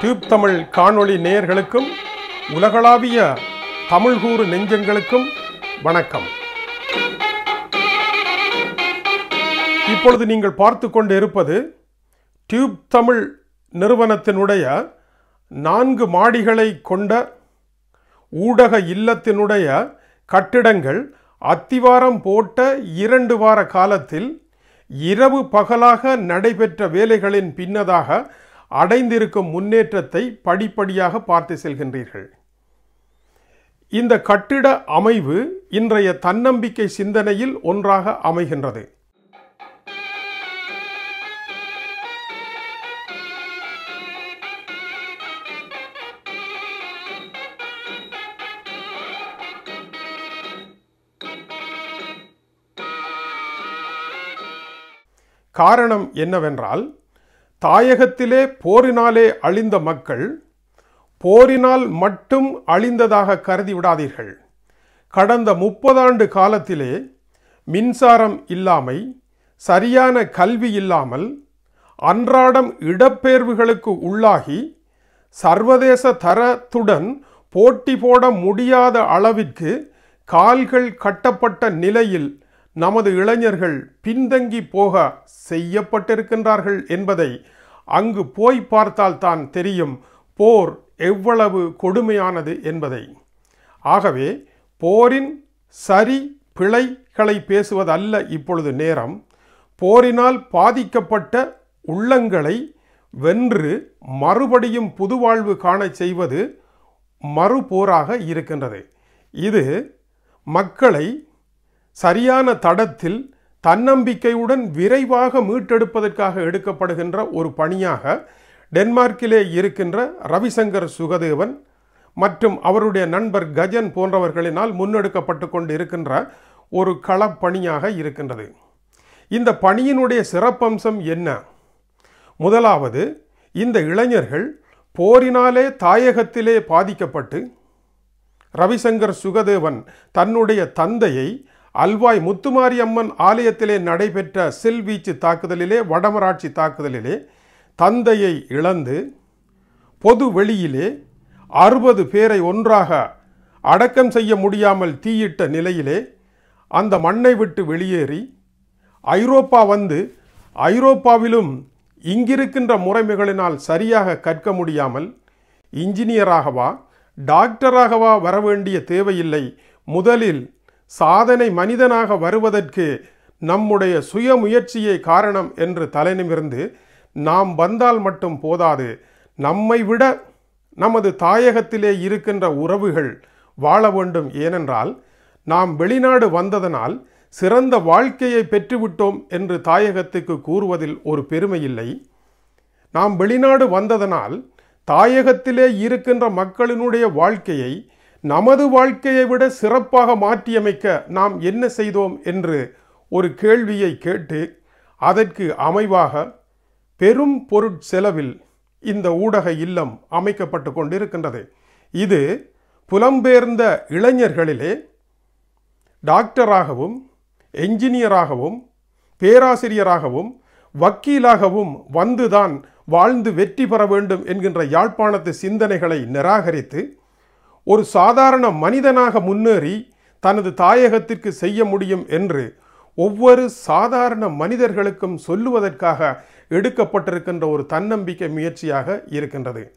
Tube Tamil காணொளி நேயர்களுக்கும் உலகளாவிய தமிழ்கூறு நெஞ்சங்களுக்கும் வணக்கம். இப்பொழுது நீங்கள் பார்த்து கொண்டு இருப்பது டியூப் தமிழ் நிறுவனத்தினுடைய நான்கு மாடிகளை கொண்ட ஊடக இல்லத்தினுடைய கட்டிடங்கள் அத்திவாரம் போட்ட இரண்டு வார காலத்தில் இரவு பகலாக நடைபெற்ற வேலைகளின் பின்னதாக அடைந்திருக்கும் முன்னேற்றத்தை படிப்படியாக பார்த்து செல்கின்றீர்கள். இந்த கட்டிட அமைவு இன்றைய தன்னம்பிக்கை சிந்தனையில் ஒன்றாக அமைகின்றது. காரணம் என்னவென்றால் தாயகத்திலே போரினாலே அழிந்த மக்கள் போரினால் மட்டும் அழிந்ததாக கருதி விடாதீர்கள். கடந்த முப்பதாண்டு காலத்திலே மின்சாரம் இல்லாமை சரியான கல்வி இல்லாமல் அன்றாடம் இடப்பெயர்வுகளுக்கு உள்ளாகி சர்வதேச தரத்துடன் போட்டி போட முடியாத அளவிற்கு கால்கள் கட்டப்பட்ட நிலையில் நமது இளைஞர்கள் பின்தங்கி போக செய்யப்பட்டிருக்கின்றார்கள் என்பதை அங்கு போய் பார்த்தால்தான் தெரியும் போர் எவ்வளவு கொடுமையானது என்பதை. ஆகவே போரின் சரி பிழைகளை பேசுவதல்ல இப்பொழுது நேரம். போரினால் பாதிக்கப்பட்ட உள்ளங்களை வென்று மறுபடியும் புதுவாழ்வு காணச் செய்வது மறுபோராக இருக்கின்றது. இது மக்களை சரியான தடத்தில் தன்னம்பிக்கையுடன் விரைவாக மீட்டெடுப்பதற்காக எடுக்கப்படுகின்ற ஒரு பணியாக டென்மார்க்கிலே இருக்கின்ற ரவிசங்கர் சுகதேவன் மற்றும் அவருடைய நண்பர் கஜன் போன்றவர்களினால் முன்னெடுக்கப்பட்டு கொண்டு இருக்கின்ற ஒரு களப்பணியாக இருக்கின்றது. இந்த பணியினுடைய சிறப்பம்சம் என்ன? முதலாவது இந்த இளைஞர்கள் போரினாலே தாயகத்திலே பாதிக்கப்பட்டு ரவிசங்கர் சுகதேவன் தன்னுடைய தந்தையை அல்வாய் முத்துமாரியம்மன் ஆலயத்திலே நடைபெற்ற செல்வீச்சு தாக்குதலிலே வடமராட்சி தாக்குதலிலே தந்தையை இழந்து பொது வெளியிலே அறுபது பேரை ஒன்றாக அடக்கம் செய்ய முடியாமல் தீயிட்ட நிலையிலே அந்த மண்ணை விட்டு வெளியேறி ஐரோப்பா வந்து ஐரோப்பாவிலும் இங்கிருக்கின்ற முறைமைகளினால் சரியாக கற்க முடியாமல் இன்ஜினியராகவா டாக்டராகவா வர வேண்டிய தேவையில்லை. முதலில் சாதனை மனிதனாக வருவதற்கு நம்முடைய சுய முயற்சியே காரணம் என்று தலைநிமிர்ந்து நாம் வந்தால் மட்டும் போதாது நம்மை விட நமது தாயகத்திலே இருக்கின்ற உறவுகள் வாழ வேண்டும். ஏனென்றால் நாம் வெளிநாடு வந்ததனால் சிறந்த வாழ்க்கையை பெற்றுவிட்டோம் என்று தாயகத்துக்கு கூறுவதில் ஒரு பெருமை இல்லை நாம் வெளிநாடு வந்ததனால் தாயகத்திலே இருக்கின்ற மக்களினுடைய வாழ்க்கையை நமது வாழ்க்கையை விட சிறப்பாக மாற்றியமைக்க நாம் என்ன செய்தோம் என்று ஒரு கேள்வியை கேட்டு அதற்கு அமைவாக பெரும் பொருட்செலவில் இந்த ஊடக இல்லம் அமைக்கப்பட்டு கொண்டிருக்கின்றது. இது புலம்பெயர்ந்த இளைஞர்களிலே டாக்டராகவும் என்ஜினியராகவும் பேராசிரியராகவும் வக்கீலாகவும் வந்துதான் வாழ்ந்து வெற்றி பெற வேண்டும் என்கின்ற யாழ்ப்பாணத்து சிந்தனைகளை நிராகரித்து ஒரு சாதாரண மனிதனாக முன்னேறி தனது தாயகத்திற்கு செய்ய முடியும் என்று ஒவ்வொரு சாதாரண மனிதர்களுக்கும் சொல்லுவதற்காக எடுக்கப்பட்டிருக்கின்ற ஒரு தன்னம்பிக்கை முயற்சியாக இருக்கின்றது.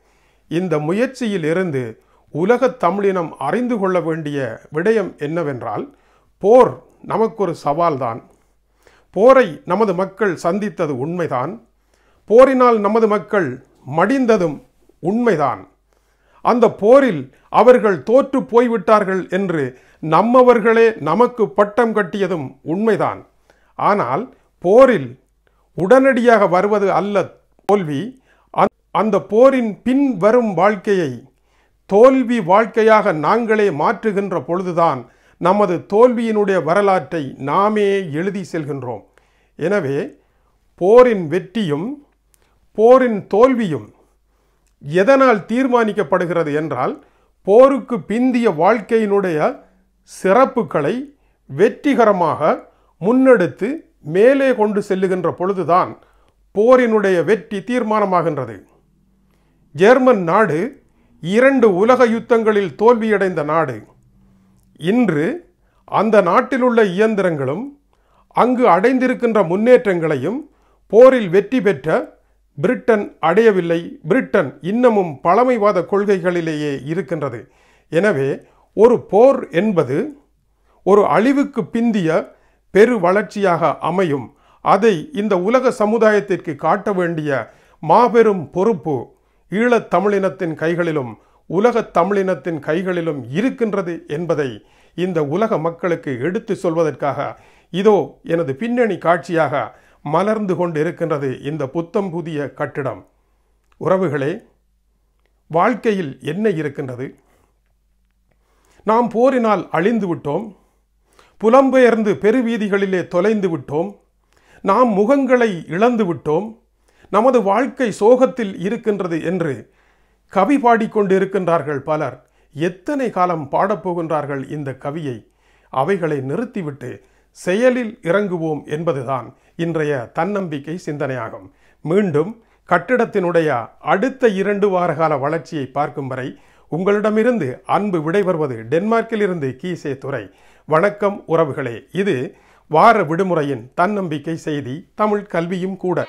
இந்த முயற்சியில் இருந்து உலகத் தமிழினம் அறிந்து கொள்ள வேண்டிய விடயம் என்னவென்றால் போர் நமக்கொரு சவால்தான். போரை நமது மக்கள் சந்தித்தது உண்மைதான். போரினால் நமது மக்கள் மடிந்ததும் உண்மைதான். அந்த போரில் அவர்கள் தோற்று போய்விட்டார்கள் என்று நம்மவர்களே நமக்கு பட்டம் கட்டியதும் உண்மைதான். ஆனால் போரில் உடனடியாக வருவது அல்ல தோல்வி. அந்த போரின் பின் வரும் வாழ்க்கையை தோல்வி வாழ்க்கையாக நாங்களே மாற்றுகின்ற பொழுதுதான் நமது தோல்வியினுடைய வரலாற்றை நாமே எழுதி செல்கின்றோம். எனவே போரின் வெற்றியும் போரின் தோல்வியும் எதனால் தீர்மானிக்கப்படுகிறது என்றால் போருக்கு பிந்திய வாழ்க்கையினுடைய சிறப்புகளை வெற்றிகரமாக முன்னெடுத்து மேலே கொண்டு செல்லுகின்ற பொழுதுதான் போரினுடைய வெற்றி தீர்மானமாகின்றது. ஜெர்மன் நாடு இரண்டு உலக யுத்தங்களில் தோல்வியடைந்த நாடு. இன்று அந்த நாட்டிலுள்ள இயந்திரங்களும் அங்கு அடைந்திருக்கின்ற முன்னேற்றங்களையும் போரில் வெற்றி பெற்ற பிரிட்டன் அடையவில்லை. பிரிட்டன் இன்னமும் பழமைவாத கொள்கைகளிலேயே இருக்கின்றது. எனவே ஒரு போர் என்பது ஒரு அழிவுக்கு பிந்திய பெரு வளர்ச்சியாக அமையும். அதை இந்த உலக சமுதாயத்திற்கு காட்ட வேண்டிய மாபெரும் பொறுப்பு ஈழத் தமிழினத்தின் கைகளிலும் உலகத் தமிழினத்தின் கைகளிலும் இருக்கின்றது என்பதை இந்த உலக மக்களுக்கு எடுத்து சொல்வதற்காக இதோ எனது பின்னணி காட்சியாக மலர்ந்து கொண்டிருக்கின்றது இந்த புத்தம் புதிய கட்டிடம். உறவுகளே வாழ்க்கையில் என்ன இருக்கின்றது? நாம் போரினால் அழிந்து விட்டோம். புலம்பெயர்ந்து பெருவீதிகளிலே தொலைந்து விட்டோம். நாம் முகங்களை இழந்து விட்டோம். நமது வாழ்க்கை சோகத்தில் இருக்கின்றது என்று கவி பாடிக்கொண்டிருக்கின்றார்கள் பலர். எத்தனை காலம் பாடப்போகின்றார்கள் இந்த கவியை? அவைகளை நிறுத்திவிட்டு செயலில் இறங்குவோம் என்பதுதான். இன்றைய தன்னம்பிக்கை சிந்தனையாகும். மீண்டும் கட்டிடத்தினுடைய அடுத்த இரண்டு வாரகால வளர்ச்சியை பார்க்கும் வரை உங்களிடமிருந்து அன்பு விடைபெறுவது டென்மார்க்கிலிருந்து கீசே துறை வணக்கம் உறவுகளே. இது வார விடுமுறையின் தன்னம்பிக்கை செய்தி தமிழ் கல்வியும் கூட.